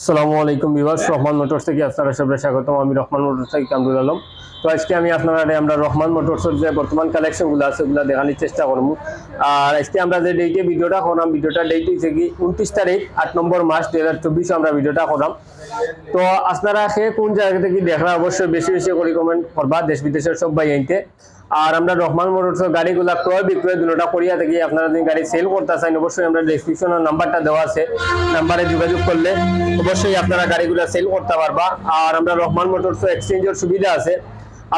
আসসালামু আলাইকুম বিভাস রহমান মোটরস থেকে আপনারা সবাই স্বাগতম। আমি রহমান মোটরস থেকে কামরুল আলম। তো আজকে আমি আপনারা আমরা রহমান মোটরসের যে বর্তমান কালেকশনগুলো আছে, ওগুলো দেখানোর চেষ্টা করব। আর আজকে আমরা যে ডেটে ভিডিওটা করলাম ভিডিওটা ডেট হয়েছে কি উনত্রিশ তারিখ, আট নম্বর মাস দুই হাজার চব্বিশে আমরা ভিডিওটা করলাম। তো আপনারা সে কোন জায়গা থেকে দেখা অবশ্যই বেশি বেশি করে কমেন্ট করবা দেশ বিদেশের সব ভাই আর আমরা রহমান মোটরসের গাড়িগুলা ক্রয় বিক্রয় দুটোটা করিয়া থাকি। আপনারা যদি গাড়ি সেল করতে চান, অবশ্যই আমরা ডেসক্রিপশনের নাম্বারটা দেওয়া আছে। নাম্বারে যোগাযোগ করলে অবশ্যই আপনারা গাড়িগুলা সেল করতে পারবা। আর আমরা রহমান মোটরস এক্সচেঞ্জের সুবিধা আছে।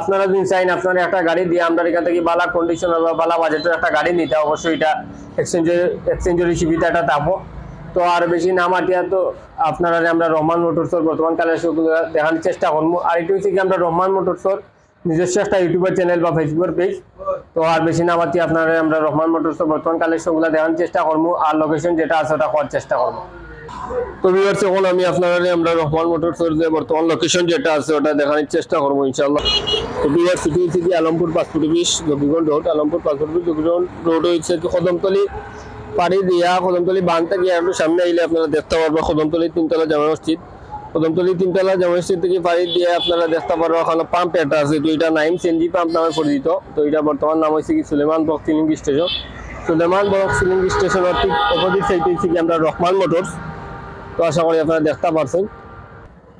আপনারা যদি চাইন আপনারা একটা গাড়ি দিয়ে আমরা এখান থেকে বালা কন্ডিশন বা বালা বাজেটের একটা গাড়ি নিতে, অবশ্যই এটা এক্সচেঞ্জের এক্সচেঞ্জের সুবিধাটা পাবো। তো আর বেশি নাম আটিয়া তো আপনারা আমরা রহমান মোটরসর বর্তমান কালে দেখানোর চেষ্টা করব। আর এটি হচ্ছে কি আমরা রহমান মোটরসর নিজস্ব একটা ইউটিউবের চ্যানেল বা ফেসবুকের পেজ তো আর বেশি নাম আটি আপনারা আমরা রহমান মোটরসর বর্তমান কালেকশনগুলো দেখানোর চেষ্টা করব আর লোকেশন যেটা আছে ওটা করার চেষ্টা করব। তো ভিউয়ার্স এখন আমি আপনারা আমরা রহমান মোটরসের যে বর্তমান লোকেশন যেটা আছে ওটা দেখানোর চেষ্টা করব, ইনশাআল্লাহ। তো ভিউয়ার্স সিটি কি Alampur passport office, Zakiganj road, Alampur passport office, Zakiganj road হচ্ছে কি কদমতলি পাড়ি দিয়া কদমতলি বান থেকে সামনে আইলে আপনারা দেখতে পারবেন, কদমতলি তিনতলা জামা মসজিদ। কদমতলি তিনতলা জামা মসজিদ থেকে পাড়ি দিয়ে আপনারা দেখতে পারবেন এখন পাম্প এটা আছে তো এটা নাইম সেনজি পাম্প নামে পরিচিত। তো এটা বর্তমান নাম হয়েছে কি Suleman box ceiling station Suleman box ceiling স্টেশনের ঠিক অপোজিট সাইডে হচ্ছে কি আমরা রহমান মোটরস তো আশা করি আপনারা দেখতে পারছেন।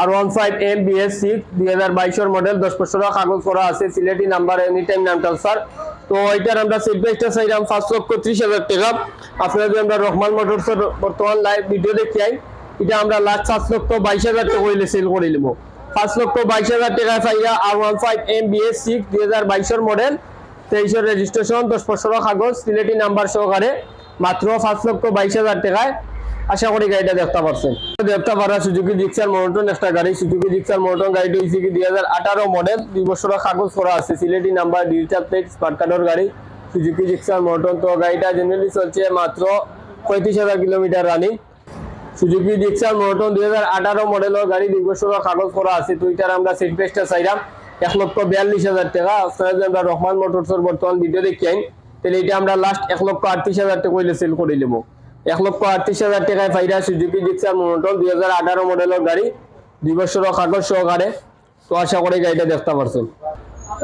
R one five M BS six দুই হাজার বাইশের মডেল দশ বছরের কাগজ করা আছে, সিলেটি নাম্বার এনি টাইম নাম ট্রান্সফার তো এটার আমরা সিট চাইলাম পাঁচ লক্ষ ত্রিশ হাজার টাকা। আপনারা যদি আমরা রহমান মোটরসের বর্তমান লাইভ ভিডিও দেখি আই এটা আমরা লাস্ট পাঁচ লক্ষ বাইশ হাজার টাকা হইলে সেল করে নিব। পাঁচ লক্ষ বাইশ হাজার টাকা চাইরা R one five M BS six দুই হাজার বাইশের মডেল তেইশের রেজিস্ট্রেশন দশ বছরের কাগজ, সিলেটি নাম্বার সহকারে। মাত্র পাঁচ লক্ষ বাইশ হাজার টাকায় আশা করি গাড়িটা দেখতে পাচ্ছেন দেখতে পারা সুজুকি জিক্সার মনোটন একটা গাড়ি। সুজুকি জিক্সার মনোটন গাড়িটি হয়েছে কি দুই হাজার আঠারো মডেল দুই বছরের কাগজ করা আছে। Sylheti number digital plate smart কার্ডের গাড়ি। সুজুকি জিক্সার মনোটন তো গাড়িটা জেনারেলি চলছে মাত্র পঁয়ত্রিশ হাজার kilometre running Suzuki Gixxer monotone দুই হাজার আঠারো মডেলের গাড়ি দুই বছরের কাগজ করা আছে। তো এটার আমরা সিট বেসটা চাইলাম। এক লক্ষ বিয়াল্লিশ হাজার টাকা। আপনারা যদি আমরা রহমান মোটরসের বর্তমান ভিডিও দেখি আইন। তাহলে এটা আমরা লাস্ট এক লক্ষ আটত্রিশ হাজার টাকা সেল করে নেব। এক লক্ষ আটত্রিশ হাজার টাকায় ফাইরা সুজুকি জিক্সার মনোটন দুই হাজার আঠারো মডেলের গাড়ি। দুই বছরের কাগজ সহকারে। তো আশা করি গাড়িটা দেখতে পারছেন।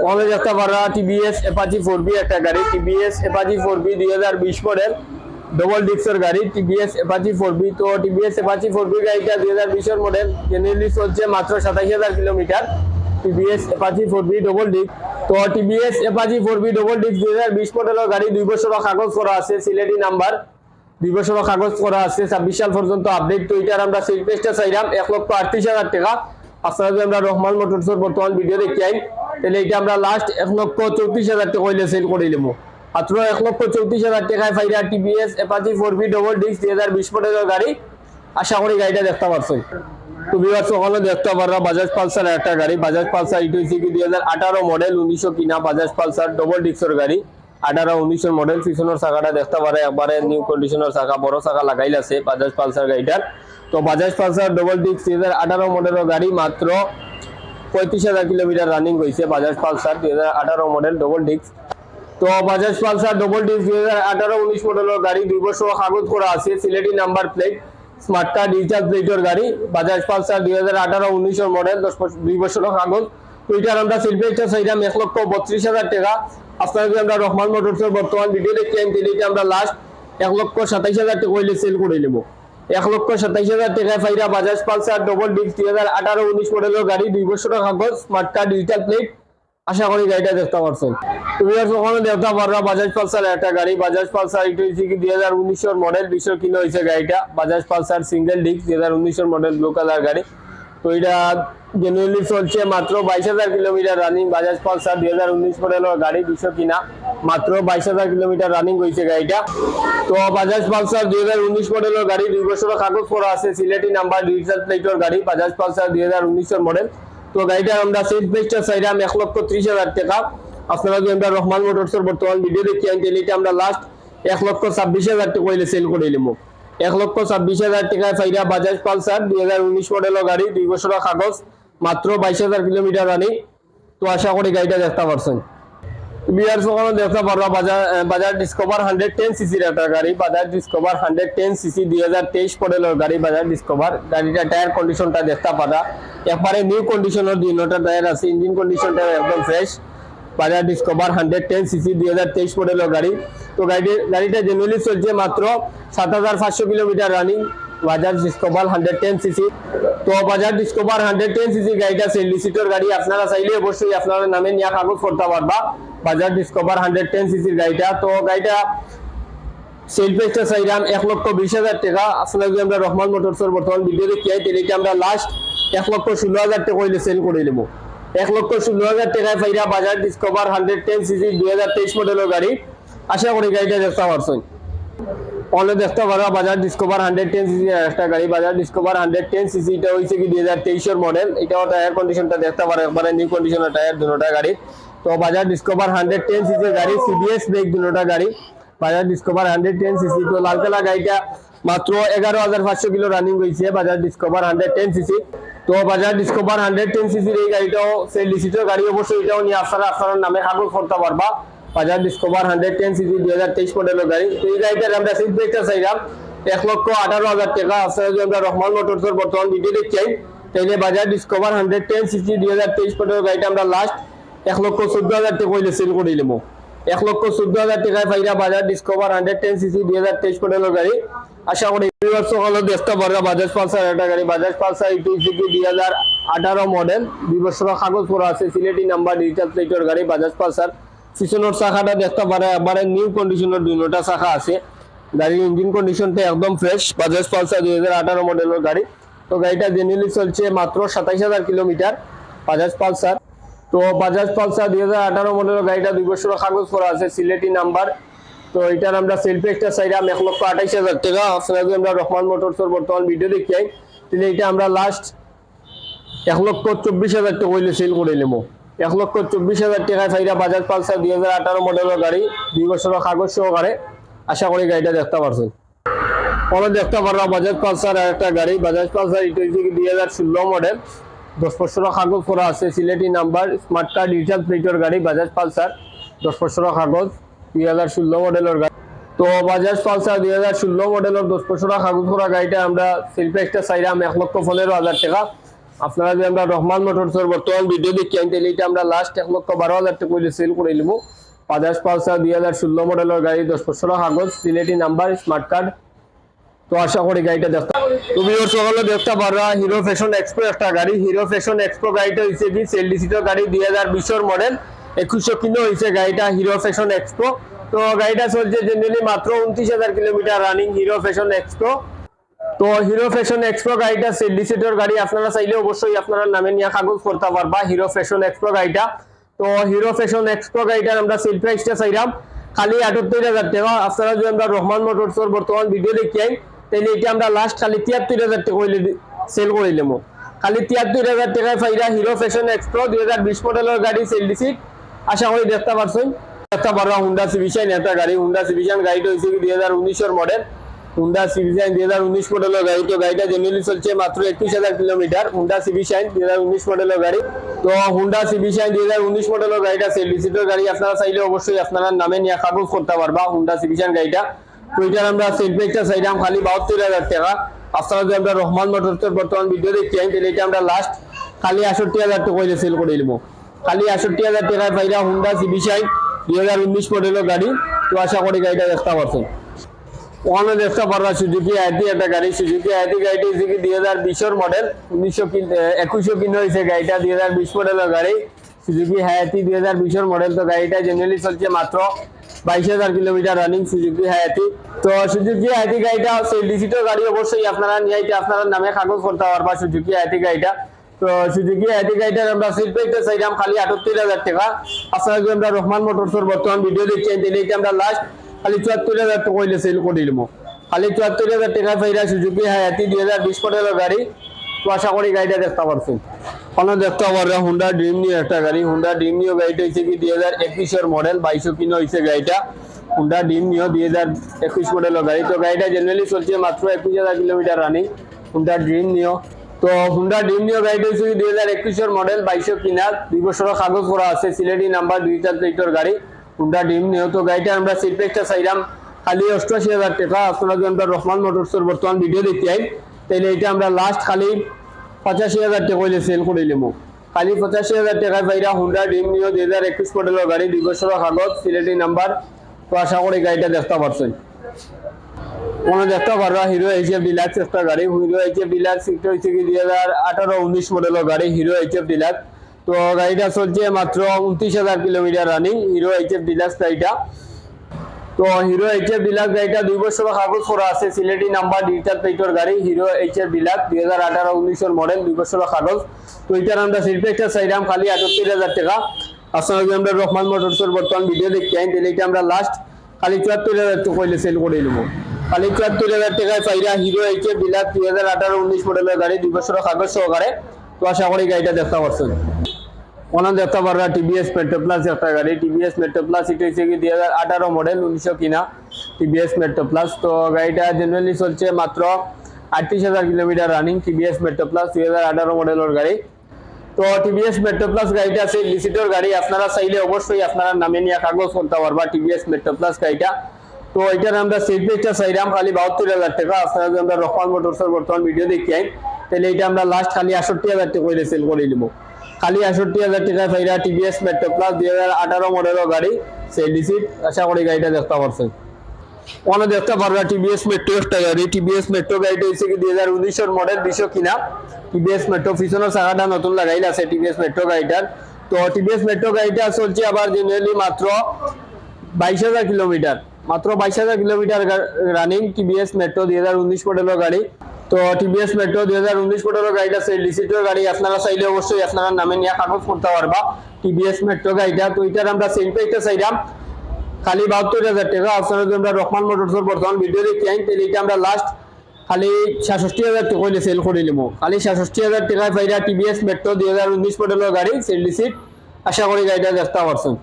ওখানে দেখতে পারা টিভিএস এপাচি ফোর বি একটা গাড়ি। টিভিএস এপাচি ফোর বি দুই হাজার বিশ মডেল। ডবল ডিক্সের গাড়ি। টিভিএস এপাচি ফোর বি তো টিভিএস এপাচি ফোর বি গাড়িটা দুই হাজার বিশের মডেল। জেনারেলি চলছে মাত্র সাতাইশ হাজার kilometre. TVS Apache four V double ডিক্স তো TVS Apache four V double ডিক্স দুই হাজার বিশ মডেলের গাড়ি। দুই বছরের কাগজ করা আছে। সিলেটি নাম্বার দুই কাগজ করা আছে। ছাব্বিশ সাল পর্যন্ত আপডেট তো এটার আমরা সেল পেজটা চাইলাম, এক লক্ষ আটত্রিশ হাজার টাকা। আপনারা যদি আমরা রহমান মোটরসের বর্তমান ভিডিও দেখি আইন তাহলে এটা আমরা লাস্ট এক লক্ষ চৌত্রিশ হাজার টাকা হইলে সেল করে নেব মাত্র এক লক্ষ চৌত্রিশ হাজার টাকায় ফাইরা TVS Apache four V double ডিক্স দুই হাজার বিশ মডেলের গাড়ি। আশা করি গাড়িটা দেখতে পাচ্ছেন তুমি ওখানে দেখতে পাররা বাজাজ পালসার একটা গাড়ি। বাজাজ পালসার ইটু কি দুই হাজার আঠারো মডেল উনিশশো কিনা বাজাজ পালসার ডবল ডিক্সের গাড়ি। আঠারো উনিশের মডেল পিছনের চাকাটা দেখতে পারে। একবারে নিউ কন্ডিশনের চাকা বড় চাকা লাগাইল আছে বাজাজ পালসার গাড়িটার। তো বাজাজ পালসার ডবল ডিক্স দুই হাজার আঠারো মডেলের গাড়ি মাত্র পঁয়ত্রিশ হাজার কিলোমিটার রানিং হয়েছে বাজাজ পালসার দুই হাজার আঠারো মডেল ডবল ডিক্স তো বাজাজ পালসার ডবল ডিক্স দুই হাজার আঠারো উনিশ মডেলের গাড়ি দুই বছর কাগজ করা আছে Sylheti number plate smart card digital প্লেটের গাড়ি। বাজাজ পালসার দুই হাজার আঠারো উনিশের মডেল দশ দুই বছর কাগজ তো এটার আমরা সিলভেস্টার চাইলাম এক লক্ষ বত্রিশ হাজার টাকা। আপনারা যদি আমরা রহমান মোটরসের বর্তমান আমরা লাস্ট এক লক্ষ সাতাইশ হাজার টাকা হইলে সেল করে নেব। এক লক্ষ সাতাইশ হাজার টাকায় ফাইরা বাজাজ পালসার ডবল ডিক্স দুই হাজার আঠারো, উনিশ মডেলের গাড়ি, দুই বছরের কাগজ স্মার্ট কার্ড ডিজিটাল প্লেট আশা করি গাড়িটা দেখতে পারছেন। তুমি আর দেখতে পারবা বাজাজ পালসার একটা গাড়ি। বাজাজ পালসার কি দুই হাজার উনিশের মডেল বিশের কিলো হয়েছে গাড়িটা। বাজাজ পালসার সিঙ্গেল ডিস্ক দুই হাজার উনিশের মডেল ব্লু কালার গাড়ি। তো এটা জেনুয়ালি চলছে মাত্র বাইশ হাজার কিলোমিটার রানিং বাজাজ পালসার দুই হাজার উনিশ মডেলের গাড়ি দুশো কিনা। মাত্র বাইশ হাজার কিলোমিটার রানিং হয়েছে গাড়িটা। তো বাজাজ পালসার দুই হাজার উনিশ মডেলের গাড়ি দুই বছরের কাগজ করা আছে, সিলেটি নাম্বার ডিজিটাল প্লেটের গাড়ি বাজাজ পালসার দুই হাজার উনিশের মডেল তো গাড়িটা আমরা সেট প্রাইসটা চাইলাম এক লক্ষ ত্রিশ হাজার টাকা। আপনারা যদি আমরা রহমান মোটরসের বর্তমান ভিডিও দেখি আনতে আমরা লাস্ট এক লক্ষ ছাব্বিশ হাজার টাকা সেল করে নিলাম এক লক্ষ ছাব্বিশ হাজার টাকায় ফাইরা বাজাজ পালসার, দুই হাজার উনিশ মডেলের গাড়ি, দুই বছরের কাগজ, মাত্র বাইশ হাজার কিলোমিটার রানি। তো আশা করি গাড়িটা দেখতে পারছেন। বিয়ার সকালে দেখতে পারবা বাজার বাজার ডিসকভার হান্ড্রেড টেন সিসির একটা গাড়ি বাজার ডিসকভার হান্ড্রেড টেন সিসি দুই হাজার তেইশ মডেলের গাড়ি বাজার ডিসকভার। গাড়িটা টায়ার কন্ডিশনটা দেখতে পারা একবারে নিউ কন্ডিশনের দুই নটা টায়ার আছে ইঞ্জিন কন্ডিশনটা একদম ফ্রেশ বাজার ডিসকভার হান্ড্রেড টেন সিসি দুই হাজার তেইশ মডেলের গাড়ি। তো গাড়ি গাড়িটা জেনুয়ালি চলছে মাত্র সাত হাজার পাঁচশো kilometre running Bajaj Discover hundred ten CC তো Bajaj Discover hundred ten CC গাড়িটা সেল্লি সিটের গাড়ি। আপনারা চাইলে অবশ্যই আপনারা নামে নিয়ে কাগজ করতে পারবা বাজার ডিসকভার হান্ড্রেড টেন সিসির গাড়িটা। তো গাড়িটা সেল প্রাইসটা চাইলাম এক লক্ষ বিশ হাজার টাকা। আসলে যদি আমরা রহমান মোটরসের বর্তমান ভিডিও দেখি, তাহলে আমরা লাস্ট এক লক্ষ ষোলো হাজার টাকা সেল করে নেব এক লক্ষ ষোলো হাজার টাকায় পাইরা বাজার ডিসকভার হান্ড্রেড টেন সিসি দুই হাজার তেইশ মডেলের গাড়ি। আশা করি গাড়িটা দেখতে পারছেন। অনেক দেখতে পারা, বাজার ডিসকভার হান্ড্রেড টেন সিসি একটা গাড়ি। বাজার ডিসকভার হান্ড্রেড টেন সিসি এটা হয়েছে কি দুই হাজার তেইশের মডেল এটাও টায়ার কন্ডিশনটা দেখতে পারে, একবারে নিউ কন্ডিশনের টায়ার দুটা গাড়ি। তো Bajaj Discover hundred ten CC গাড়ি সিবিএস ব্রেক দুটা গাড়ি। বাজার ডিসকভার হান্ড্রেড টেন সিসি তো লাল কালা গাড়িটা মাত্র এগারো হাজার পাঁচশো কিলো রানিং হয়েছে বাজার ডিসকভার হান্ড্রেড টেন সিসি তো বাজার ডিসকভার হান্ড্রেড টেন সিসির এই গাড়িটাও সেই লিসিটের গাড়ি অবশ্যই এটাও নিয়ে আপনারা আপনার নামে কাগজ করতে পারবা। বাজার ডিসকভার হান্ড্রেড টেন সিসি দুই হাজার তেইশ মডেলের গাড়ি। তো এই গাড়িটার আমরা সিট ব্রেকটা চাইলাম। এক লক্ষ আঠারো হাজার টাকা যদি আমরা রহমান মোটরসের বর্তমান ভিডিও দেখছি তাইলে বাজার ডিসকভার হান্ড্রেড টেন সিসি দুই হাজার তেইশ মডেলের গাড়িটা আমরা লাস্ট এক লক্ষ চোদ্দ হাজার টাকা সেল করে নিলাম এক লক্ষ চোদ্দ হাজার টাকায় পাইরা বাজার ডিসকভার হান্ড্রেড টেন সিসি দুই হাজার তেইশ মডেলের গাড়ি। আশা করি বছর হলো দেখতে পারবা বাজাজ পালসার একটা গাড়ি বাজাজ পালসার ইটু সিকি দুই হাজার আঠারো মডেল। দুই বছরের কাগজ করা আছে সিলেটি নাম্বার ডিজিটাল প্লেটের গাড়ি বাজাজ পালসার পিছনের চাকাটা দেখতে পারে একবারে নিউ কন্ডিশনের দুইটা চাকা আছে। গাড়ির ইঞ্জিন কন্ডিশনটা একদম ফ্রেশ বাজাজ পালসার দুই হাজার আঠারো মডেলের গাড়ি। তো গাড়িটা জেনুয়ালি চলছে মাত্র সাতাইশ হাজার কিলোমিটার বাজাজ পালসার তো বাজাজ পালসার দুই হাজার আঠারো মডেলের গাড়িটা দুই বছরের কাগজ করা আছে, সিলেটি নাম্বার। তো এটার আমরা সেলফি একটা চাইলাম, এক লক্ষ আঠাইশ হাজার টাকা। আপনারা যদি আমরা রহমান মোটরসের বর্তমান ভিডিও দেখি তাহলে এটা আমরা লাস্ট এক লক্ষ চব্বিশ হাজার টাকা হইলে সেল করে নেব। এক লক্ষ চব্বিশ হাজার টাকায় ফাইরা বাজাজ পালসার দুই হাজার আঠারো মডেলের গাড়ি দুই বছরের কাগজ সহকারে। আশা করি গাড়িটা দেখতে পারছেন। পরে দেখতে পারবা বাজাজ পালসার একটা গাড়ি। বাজাজ পালসার এটা দুই হাজার ষোলো মডেল দশ বছরের কাগজ করা আছে, Sylheti number smart card digital প্লেটের গাড়ি বাজাজ পালসার দশ কাগজ, দুই হাজার ষোলো মডেলের গাড়ি। তো বাজাজ পালসার দুই হাজার ষোলো মডেলের দশ বছরের কাগজ করা গাড়িটা আমরা সেলফি একটা চাইলাম এক লক্ষ পনেরো হাজার টাকা। আপনারা যদি আমরা রহমান মোটরসের বর্তমান ভিডিও দেখি তাহলে এটা আমরা লাস্ট এক লক্ষ বারো হাজার টাকা সেল করে নিব। বাজাজ পালসার দুই হাজার ষোলো মডেলের গাড়ি দশ বছরের কাগজ, সিলেটি নাম্বার স্মার্ট কার্ড তো আশা করি গাড়িটা দেখতে তুমি ওর সকালে দেখতে পারবা হিরো ফ্যাশন এক্সপ্রো একটা গাড়ি। হিরো ফ্যাশন এক্সপ্রো গাড়িটা হয়েছে কি সেলডি সিটের গাড়ি, দুই হাজার বিশের মডেল একুশশো কিলো হয়েছে গাড়িটা হিরো ফ্যাশন এক্সপ্রো তো গাড়িটা চলছে জেনারেলি মাত্র উনত্রিশ হাজার kilometre running Hero Fashion Xpro তো হিরো ফ্যাশন এক্সপ্রো গাড়িটা সেলডি সিটের গাড়ি, আপনারা চাইলে অবশ্যই আপনারা নামে নিয়ে কাগজ করতে পারবা হিরো ফ্যাশন এক্সপ্রো গাড়িটা। তো হিরো ফ্যাশন এক্সপ্রো গাড়িটার আমরা সেল প্রাইসটা চাইলাম। খালি আটাত্তর হাজার টাকা। আপনারা যদি আমরা রহমান মোটরসের বর্তমান ভিডিও দেখি তাহলে এটা আমরা লাস্ট খালি তিয়াত্তর হাজার টাকা হইলে সেল করে নিলাম। খালি তিয়াত্তর হাজার টাকায় ফাইরা হিরো ফ্যাশন এক্সপ্রো দুই হাজার বিশ মডেলের গাড়ি সেলডি সিট আশা করি দেখতে পারছেন। দেখতে পারবা হুন্ডা সিভিশাইন একটা গাড়ি। হুন্ডা সিভিশান গাড়িটা হয়েছে দুই হাজার উনিশের মডেল হুন্ডা সিভিশাইন দুই হাজার উনিশ মডেলের গাড়ি। তো গাড়িটা জেনুয়ালি চলছে মাত্র একুশ হাজার কিলোমিটার। হুন্ডা সিভিশাইন দুই হাজার উনিশ মডেলের গাড়ি। তো হুন্ডা সিভিশাইন দুই হাজার উনিশ মডেলের গাড়িটা সেলফিসিটের গাড়ি আপনারা চাইলে অবশ্যই আপনারা নামে নিয়ে কাগজ করতে পারবা হুন্ডা সিভিশাইন গাড়িটা। তো এটার আমরা সেলফি একটা চাইলাম, খালি বাহাত্তর হাজার টাকা। আপনারা যদি আমরা রহমান মোটরসের বর্তমান ভিডিও দেখি তাহলে এটা আমরা লাস্ট খালি আষট্টি হাজার টাকা হইলে সেল করে নিব খালি আষট্টি হাজার টাকায় পাইরা হুন্ডা সিভিশাইন দুই হাজার উনিশ মডেলের গাড়ি। তো আশা করি গাড়িটা দেখতে পারছেন ওখানে দেখতে পারবা সুজুকি আইটি একটা গাড়ি। সুজুকি আইটি গাড়িটি হচ্ছে কি দুই হাজার বিশের মডেল উনিশশো একুশশো কিলো হয়েছে গাড়িটা দুই হাজার বিশ মডেলের গাড়ি। সুজুকি হায়াতি দুই হাজার বিশের মডেল তো গাড়িটা জেনারেলি চলছে মাত্র বাইশ হাজার কিলোমিটার রানিং সুজুকি হায়াতি। তো সুজুকি হায়াতি গাড়িটা সেলডি সিটের গাড়ি অবশ্যই আপনারা নিয়ে আপনারা নামে কাগজ করতে পারবা সুজুকি হায়াতি গাড়িটা। তো সুজুকি হায়াতি গাড়িটার আমরা সিট পেতে চাইলাম খালি আটাত্তর হাজার টাকা। আপনারা যদি আমরা রহমান মোটরসের বর্তমান ভিডিও দেখছেন তাহলে এটা আমরা লাস্ট খালি চুয়াত্তর হাজার টাকা সেল করে দিলাম খালি চুয়াত্তর হাজার টাকা পাইরা সুজুকি হায়াতি দুই হাজার বিশ মডেলের গাড়ি। তো আশা করি গাড়িটা দেখতে পারছেন। ওখানে দেখতে পারবে হুন্ডা ড্রিম নিউ একটা গাড়ি। হুন্ডা ড্রিম নিউ গাড়িটা হয়েছে কি দুই হাজার একুশের মডেল বাইশো কিনো হয়েছে গাড়িটা। হুন্ডা ড্রিম নিউ দুই হাজার একুশ মডেলের গাড়ি। তো গাড়িটা জেনারেলি চলছে মাত্র একুশ হাজার kilometre running Honda Dream New তো হুন্ডা ড্রিম নিউ গাড়িটা হচ্ছে দুই হাজার একুশের মডেল বাইশো কিনা দুই বছরের কাগজ করা আছে, সিলেটি নাম্বার দুই চার প্লেটের গাড়ি হুন্ডা ড্রিম নিউ তো গাড়িটা আমরা সিট প্যাকটা চাইলাম। খালি অষ্টআশি হাজার টাকা। আপনারা আমরা রহমান মোটরসের বর্তমান ভিডিও দেখতে আই তাহলে এটা আমরা লাস্ট খালি পঁচাশি হাজার টাকা হইলে সেল করে নিলাম খালি পঁচাশি হাজার টাকায় পাইরা হুন্ডা ড্রিম নিউ দুই হাজার একুশ মডেলের গাড়ি, দুই বছরের কাগজ, সিলেটি নাম্বার তো আশা করি গাড়িটা দেখতে পারছেন। কোনো দেখতে পারবা হিরো এইচএফ ডিলাক্স একটা গাড়ি। হিরো এইচএফ ডিলাক্স এটা হচ্ছে কি দুই হাজার আঠারো, উনিশ মডেলের গাড়ি হিরো এইচএফ ডিলাক্স তো গাড়িটা চলছে মাত্র উনত্রিশ হাজার kilometre running Hero HF Deluxe গাড়িটা। তো হিরো এইচএফ ডিলাক্স গাড়িটা দুই বছর কাগজ করা আছে। সিলেটি নাম্বার ডিজিটাল প্লেটের গাড়ি, হিরো এইচএফ ডিলাক্স, দুই হাজার আঠারো উনিশের মডেল দুই বছর কাগজ তো এটার আমরা সিলপেক্টার চাইলাম খালি আটত্রিশ হাজার টাকা। আপনারা যদি আমরা রহমান মোটরসের বর্তমান ভিডিও দেখতে আইন তাহলে এটা আমরা লাস্ট খালি চুয়াত্তর হাজার টাকা কইলে সেল করে নেব। খালি চুয়াত্তর হাজার টাকায় পাইরা হিরো এইচএফ ডিলাক্স, দুই হাজার আঠারো, উনিশ মডেলের গাড়ি দুই বছর কাগজ সহকারে। তো আশা করি গাড়িটা দেখতে পারছেন। ওনার দেখতে পারবা টিভিএস মেট্রো প্লাস একটা গাড়ি টিভিএস মেট্রো প্লাস এটা হচ্ছে কি দুই হাজার আঠারো মডেল উনিশশো কিনা টিভিএস মেট্রো প্লাস তো গাড়িটা জেনারেলি চলছে মাত্র আটত্রিশ হাজার kilometre running TVS Metro Plus দুই হাজার আঠারো মডেলের গাড়ি। তো টিভিএস মেট্রো প্লাস গাড়িটা আছে লিসিটোর গাড়ি, আপনারা চাইলে অবশ্যই আপনারা নামে নিয়ে কাগজ করতে পারবা টিভিএস মেট্রো প্লাস গাড়িটা। তো এটার আমরা সিট পেজটা চাইলাম, খালি বাহাত্তর হাজার টাকা। আপনারা আমরা রহমান মোটরসের বর্তমান ভিডিও দেখি, তাহলে এটা আমরা লাস্ট খালি আষট্টি হাজার টাকা করে সেল করে নিব খালি আষট্টি হাজার টাকা পাইরা টিভিএস মেট্রো প্লাস দুই হাজার আঠারো মডেলের গাড়ি সেডি সিট আশা করি গাড়িটা দেখতে পারছেন। ওখানে দেখতে পারবা টিভিএস মেট্রো একটা গাড়ি। টিভিএস মেট্রো গাড়িটা হচ্ছে কি দুই হাজার উনিশের মডেল দুইশো কিনা। টিভিএস মেট্রো পিছনের চাকাটা নতুন লাগাইল আছে টিভিএস মেট্রো গাড়িটার। তো টিভিএস মেট্রো গাড়িটা চলছে আবার জেনারেলি মাত্র বাইশ হাজার কিলোমিটার। মাত্র বাইশ হাজার কিলোমিটার রানিং টিভিএস মেট্রো দুই হাজার উনিশ মডেলের গাড়ি। তো টিভিএস মেট্রো দুই হাজার উনিশ মডেলের গাড়িটা সেই ডিসিটের গাড়ি আপনারা চাইলে অবশ্যই আপনারা নামে নিয়ে কাগজ করতে পারবা। টিভিএস মেট্রো গাড়িটা, তো এটার আমরা সেল পেজটা চাইলাম। খালি বাহাত্তর হাজার টাকা। আপনারা যদি আমরা রহমান মোটরসের বর্তমান ভিডিও দেখি আইন, তাহলে এটা আমরা লাস্ট খালি সাতষট্টি হাজার টাকা হইলে সেল করে নিব খালি সাতষট্টি হাজার টাকায় পাইরা টিভিএস মেট্রো দুই হাজার উনিশ মডেলের গাড়ি সেল ডিসিট আশা করি গাড়িটা দেখতে পারছেন।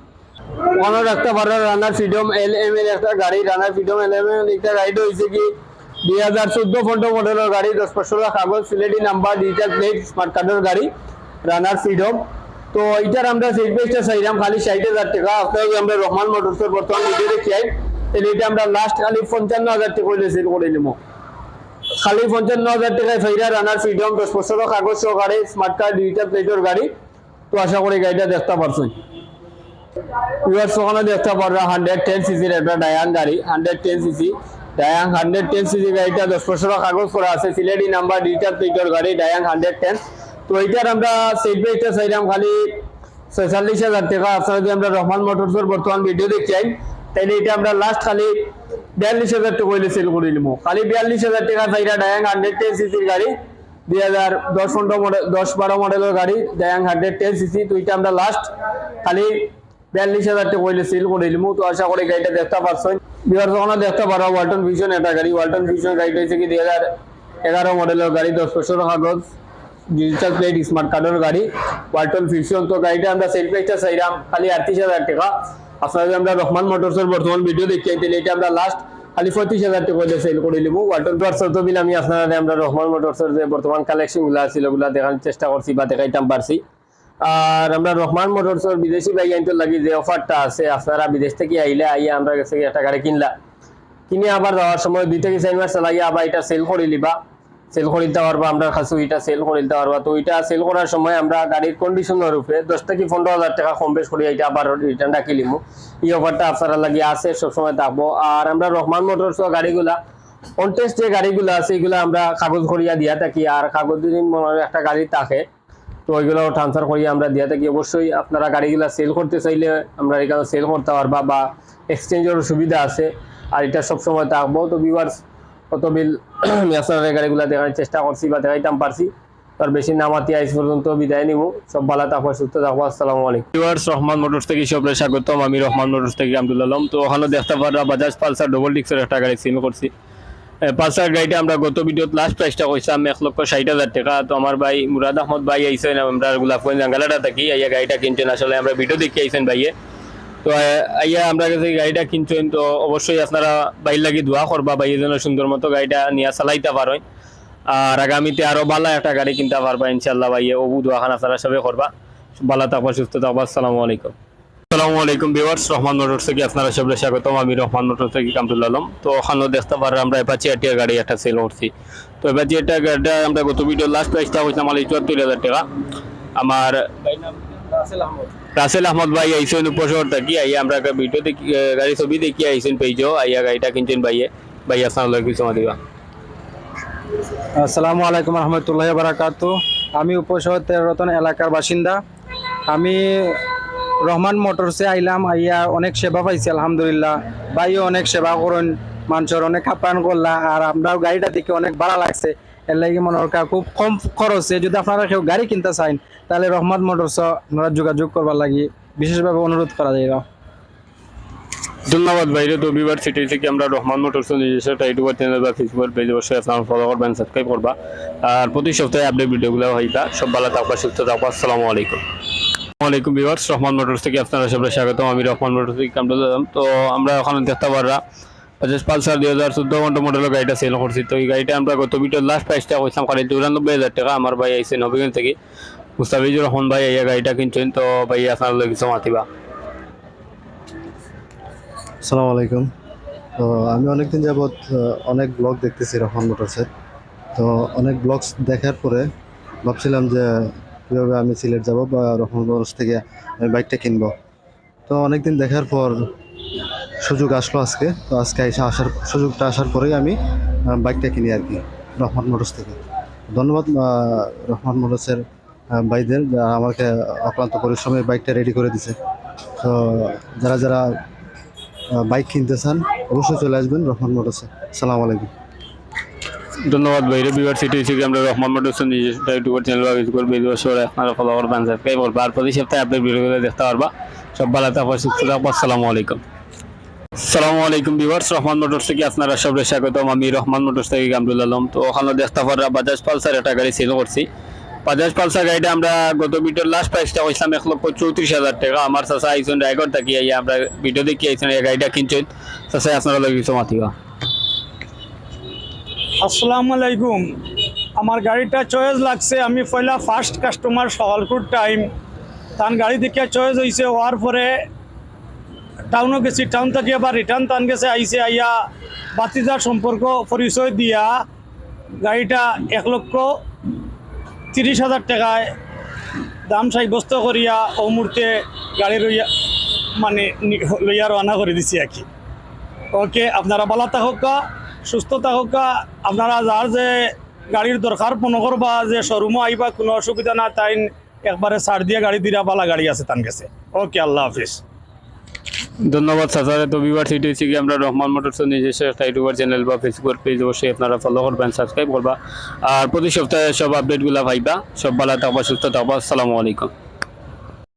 ওখানে রাখতে পারো রানার ফ্রিডম এল এম এর একটা গাড়ি। রানার ফ্রিডম এল এম এর একটা গাড়িটা হয়েছে কি দুই হাজার চোদ্দ ফন্টো মডেলের গাড়ি, দশ বছর কাগজ, Sylheti number digital plate smart কার্ডের গাড়ি রানার ফ্রিডম তো এটার আমরা সিট বেসটা চাইলাম, খালি ষাট হাজার টাকা। আপনার আমরা রহমান মোটরসের বর্তমান ভিডিও দেখি তাহলে এটা আমরা লাস্ট খালি পঞ্চান্ন হাজার টাকা করে সেল করে নেব খালি পঞ্চান্ন হাজার টাকায় ফাইরা রানার ফ্রিডম দশ বছর কাগজ সহকারে স্মার্ট কার্ড ডিজিটাল প্লেটের গাড়ি। তো আশা করি গাড়িটা দেখতে পারছেন। ভিউয়ার্স ওখানে দেখতে পারবা হান্ড্রেড টেন সিসির একটা ডায়াং গাড়ি hundred ten CC Dayang hundred ten CC গাড়িটা দশ বছর কাগজ করা আছে সিলেটি নাম্বার ডিজিটাল প্লেটের গাড়ি ডায়াং হান্ড্রেড টেন তো এইটার আমরা সেট বেসটা চাইলাম খালি ছয়চল্লিশ হাজার টাকা আপনারা যদি আমরা রহমান মোটরসের বর্তমান ভিডিও দেখতে চাই তাহলে এটা আমরা লাস্ট খালি বিয়াল্লিশ হাজার টাকা হইলে সেল করে নিবো খালি বিয়াল্লিশ হাজার টাকা চাইরা ডায়াং হান্ড্রেড টেন সিসির গাড়ি, দুই হাজার দশ পনেরো মডেল দশ বারো মডেলের গাড়ি ডায়াং হান্ড্রেড টেন সিসি তো এটা আমরা লাস্ট খালি বিয়াল্লিশ হাজার টাকা হইলে সেল করে নিবো তো আশা করি গাড়িটা দেখতে পারছেন বিহার যখন দেখতে পারো ওয়ালটন ভিশন একটা গাড়ি। ওয়ালটন ভিশন গাড়িটা হচ্ছে কি দুই হাজার এগারো মডেলের গাড়ি, দশ বছর কাগজ ডিজিটাল প্লেট স্মার্ট কার্ডের গাড়ি। ওয়ালটন ফিউশন তো গাড়িটা আমরা সেল প্রাইসটা চাইলাম, খালি আটত্রিশ হাজার টাকা। আপনারা আমরা রহমান মোটরসের বর্তমান ভিডিও দেখতে তাহলে এটা আমরা লাস্ট খালি পঁয়ত্রিশ হাজার টাকা হইলে সেল করে নিবো। ওয়ালটন পার্সল তো বিল আমি আপনারা আমরা রহমান মোটরসের যে বর্তমান কালেকশনগুলো আছিল ওগুলা দেখানোর চেষ্টা করছি বা দেখাইতাম পারছি। আর আমরা রহমান মোটরসের বিদেশি বাইক আনতে লাগি যে অফারটা আছে, আপনারা বিদেশ থেকে আইলে আইয়া আমরা কাছে একটা গাড়ি কিনলা। কিনে আবার যাওয়ার সময় দুই থেকে চার মাস চালাই আবার এটা সেল করে লিবা সেল করে পারবা আমরা কাছে ওইটা সেল করে পারবা তো ওইটা সেল করার সময় আমরা গাড়ির কন্ডিশনের উপরে দশ থেকে পনেরো হাজার টাকা কম বেশ করে এটা আবার রিটার্ন ডাকি লিমু এই অফারটা আপনারা লাগে আছে, সবসময় থাকব। আর আমরা রহমান মোটরস গাড়িগুলা অনটেস্ট যে গাড়িগুলো আছে, এগুলো আমরা কাগজ করিয়া দিয়া থাকি। আর কাগজ যদি একটা গাড়ি থাকে তো ওইগুলো ট্রান্সফার করিয়া আমরা দিয়া থাকি অবশ্যই আপনারা গাড়িগুলা সেল করতে চাইলে আমরা এখানে সেল করতে পারবা বা এক্সচেঞ্জের সুবিধা আছে। আর এটা সবসময় থাকব। তো ভিউয়ার্স কত বিল আপনারা গাড়িগুলো দেখার চেষ্টা করছি বা দেখাইতাম পারছি। তার বেশি নামাতি আইস পর্যন্ত বিদায় নিব। সব ভালো থাকব সুস্থ থাকব আসসালামু আলাইকুম। ভিউয়ার্স রহমান মোটরস থেকে সবরে স্বাগতম। আমি রহমান মোটরস থেকে আলম। তো ওখানে দেখতে পারবা বাজাজ পালসার ডবল ডিক্সের একটা গাড়ি সিল করছি। পালসার গাড়িটা আমরা গত ভিডিওত লাস্ট প্রাইসটা কইসাম এক লক্ষ ষাট হাজার টাকা। তো আমার ভাই মুরাদ আহমদ ভাই আইসেন আমরা গোলাপগঞ্জ জাঙ্গালাটা থাকি, আইয়া গাড়িটা কিনছেন আসলে আমরা ভিডিও দেখে আইসেন ভাইয়ে। তো আইয়া আমরা কাছে গাড়িটা কিনছেন, তো অবশ্যই আপনারা বাইর লাগি দোয়া করবা ভাই যেন সুন্দর মতো গাড়িটা নিয়ে চালাইতে পারেন আর আগামীতে আরও ভালো একটা গাড়ি কিনতে পারবা ইনশাল্লাহ ভাইয়ে, অবু দোয়াখান আপনারা সবে করবা। ভালো থাকবা, সুস্থ থাকবা, আসসালামু আলাইকুম। আসসালামু আলাইকুম ভিউয়ার্স রহমান মোটরস থেকে আপনারা সবাই স্বাগতম। আমি রহমান মোটরস থেকে কামরুল আলম। তো ওখানে দেখতে পারেন আমরা এপাচি আটিয়া গাড়ি একটা সেল করছি। তো এপাচি এটা গাড়িটা আমরা গত ভিডিও লাস্ট প্রাইসটা হয়েছে আমার চুয়াত্তর হাজার টাকা। আমার রাসেল আহমদ। ভাই আইসেন উপশহর থাকি আইয়া আমরা একটা ভিডিও দেখি গাড়ি ছবি দেখি আইসেন পেয়েছ আইয়া গাড়িটা কিনছেন ভাইয়ে। ভাই আপনার কিছু দিবা। আসসালামু আলাইকুম রহমতুল্লাহ বারাকাত আমি উপশহর তেরোতন এলাকার বাসিন্দা। আমি রহমান মোটরসে আইলাম, আইয়া অনেক সেবা পাইছি, আলহামদুলিল্লাহ। ভাইও অনেক সেবা করুন, মানুষের অনেক আপ্যায়ন করলা, আর আমরাও গাড়িটা দেখে অনেক ভালো লাগছে। এর লাগে মনে হয় খুব কম খরচে, যদি আপনারা কেউ গাড়ি কিনতে চান, তাহলে রহমান মোটরস আপনারা যোগাযোগ করবার লাগি। বিশেষভাবে অনুরোধ করা যায় ধন্যবাদ ভাইরে, তো বিবার সিটি থেকে আমরা রহমান মোটরস নিজস্ব ইউটিউব চ্যানেল বা ফেসবুক পেজ অবশ্যই আপনারা ফলো করবেন সাবস্ক্রাইব করবা। আর প্রতি সপ্তাহে আপডেট ভিডিওগুলো হইতা সব ভালো থাকবা, সুস্থ থাকবা। আসসালামু আলাইকুম। আসসালামু আলাইকুম ভিউয়ার্স, রহমান মোটরস থেকে আপনারা সবাই স্বাগতম। আমি রহমান মোটরস থেকে কামরুল আলম। তো আমরা ওখানে দেখতে পাররা, পঁচিশ পালসার দুই হাজার চোদ্দ ঘণ্টা মডেলের গাড়িটা সেল করছি। তো এই গাড়িটা আমরা গত ভিডিওর লাস্ট প্রাইসটা কইছিলাম খালি চৌরানব্বই হাজার টাকা আমার ভাই আইসে নবীগঞ্জ থেকে। মুস্তাফিজুর রহমান ভাই এই গাড়িটা কিনছেন, তো ভাই আপনার লোক কিছু মাতিবা আসসালামু আলাইকুম। তো আমি অনেকদিন যাবৎ অনেক ব্লগ দেখতেছি রহমান মোটরসের তো অনেক ব্লগস দেখার পরে ভাবছিলাম যে কীভাবে আমি সিলেট যাব বা রহমান মোটরস থেকে আমি বাইকটা কিনবো। তো অনেকদিন দেখার পর সুযোগ আসলো আজকে। তো আজকে এসে আসার, সুযোগটা আসার পরেই আমি বাইকটা কিনি আর কি রহমান মোটরস থেকে। ধন্যবাদ রহমান মোটরসের ভাইদের যারা আমাকে অক্লান্ত পরিশ্রমে বাইকটা রেডি করে দিছে। তো যারা যারা বাইক কিনতে চান, অবশ্যই চলে আসবেন রহমান মোটরসে। সালাম আলাইকুম। ধন্যবাদ বাইরে বিবার সিটি থেকে আমরা রহমান মোটরস নিজস্ব ইউটিউব চ্যানেল বা ফেসবুক পেজ অবশ্যই আপনারা ফলো করবেন সাবস্ক্রাইব করবা আর প্রতি সপ্তাহে আপডেট ভিডিওগুলো দেখতে পারবা। সব ভালো থাকবা সুস্থ থাকবা আসসালামু আলাইকুম। আসসালামু আলাইকুম ভিউয়ার্স রহমান মোটরস থেকে আপনারা সবাই স্বাগতম। আমি রহমান মোটরস থেকে কামরুল আলম। তো ওখানে দেখতে পাররা বাজাজ পালসার একটা গাড়ি সেল করছি। বাজাজ পালসার গাড়িটা আমরা গত ভিডিওর লাস্ট প্রাইসটা কইছিলাম এক লক্ষ চৌত্রিশ হাজার টাকা। আমার চাষা আইসন রায়গড় থাকি আমরা ভিডিও দেখি আইসন এই গাড়িটা কিনছেন। চাষা আপনারা লোক কিছু মাতিবা। আসসালামু আলাইকুম। আমার গাড়িটা চয়েস লাগছে, আমি পয়লা ফার্স্ট কাস্টমার সকালকুর টাইম তান গাড়ি দেখে চয়েস হয়েছে হওয়ার পরে টাউনও গেছি টাউন থেকে আবার রিটার্ন টান গেছে আইসে আইয়া বাতিজার সম্পর্ক পরিচয় দিয়া গাড়িটা এক লক্ষ তিরিশ হাজার টাকায় দাম সাব্যস্ত করিয়া ও মুহূর্তে গাড়ি লইয়া মানে লইয়া রওনা করে দিছি আর কি। ওকে, আপনারা ভালো থাকা সুস্থ থাকা আপনারা যার যে গাড়ির দরকার মনে করবা যে শোরুমও আইবা কোনো অসুবিধা না তাই একবারে ছাড় দিয়ে গাড়ি দিরা বালা গাড়ি আছে তান কাছে ওকে আল্লাহ হাফিজ। ধন্যবাদ সাসারে তো বিবার সিটি থেকে আমরা রহমান মোটরস নিজস্ব একটা ইউটিউবার চ্যানেল বা ফেসবুক পেজ অবশ্যই আপনারা ফলো করবেন সাবস্ক্রাইব করবা আর প্রতি সপ্তাহে সব আপডেটগুলো পাইবা। সব ভালো থাকবা, সুস্থ থাকবা। আসসালামু আলাইকুম।